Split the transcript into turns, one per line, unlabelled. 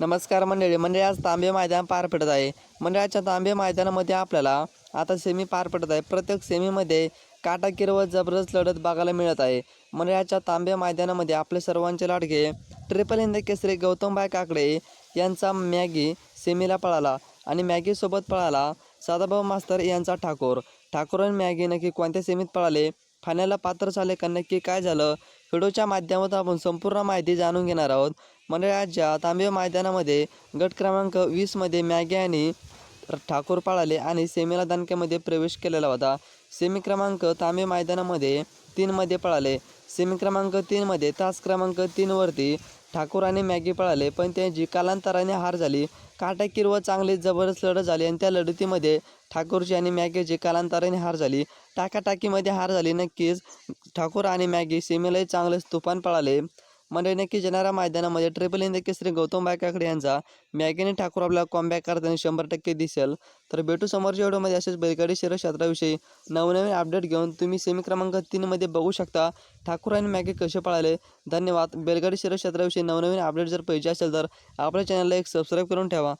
नमस्कार मंडळी मंडळी आज तांबे मैदान पार पडत आहे. मंडळाच्या तांबे मैदानामध्ये आपल्याला आता सेमी पार पडत आहे. प्रत्येक सेमीमध्ये काटाकीर व जबरदस्त लढत बघायला मिळत आहे. मंडळाच्या तांबे मैदानामध्ये आपले सर्वांचे लाडके ट्रिपल हिंद केसरी गौतमबाई काकडे यांचा मॅगी सेमीला पळाला आणि मॅगीसोबत पळाला सदाभाऊ मास्तर यांचा ठाकूर. ठाकूर आणि मॅगी नक्की कोणत्या सेमीत पळाले? फायनलला पात्र झाले का? नक्की काय झालं? व्हिडिओच्या माध्यमातून आपण संपूर्ण माहिती जाणून घेणार आहोत. मंडळाच्या तांबे मैदानामध्ये गट क्रमांक वीसमध्ये मॅगी आणि ठाकूर पळाले आणि सेमीला दणक्यामध्ये प्रवेश केलेला होता. सेमी क्रमांक तांबे मैदानामध्ये तीनमध्ये पळाले. सेमी क्रमांक तीनमध्ये तास क्रमांक तीनवरती ठाकूर आणि मॅगी पळाले पण त्यांची कालांतराने हार झाली. काटाकीर व चांगली जबरदस्त लढत झाली आणि त्या लढतीमध्ये ठाकूरची आणि मॅगीची कालांतराने हार झाली. टाकाटाकीमध्ये हार झाली. नक्कीच ठाकूर आणि मॅगी सेमीलाही चांगलेच तुफान पळाले. म्हणजे नक्की येणाऱ्या मैदानामध्ये ट्रिपल इंदकी श्री गौतम बायकाकडे यांचा मॅगेने ठाकूर आपल्याला कॉमबॅक करताना शंभर टक्के दिसेल. तर भेटू समोरच्या व्हिडिओमध्ये असेच बैलगाडी शरीर क्षेत्राविषयी. नवनवीन अपडेट घेऊन तुम्ही सेमी क्रमांक तीनमध्ये बघू शकता. ठाकूर आणि मॅगी कसे पळाले? धन्यवाद. बैलगाडी शरीर क्षेत्राविषयी नवनवीन अपडेट जर पाहिजे असेल तर आपल्या चॅनलला एक सबस्क्राईब करून ठेवा.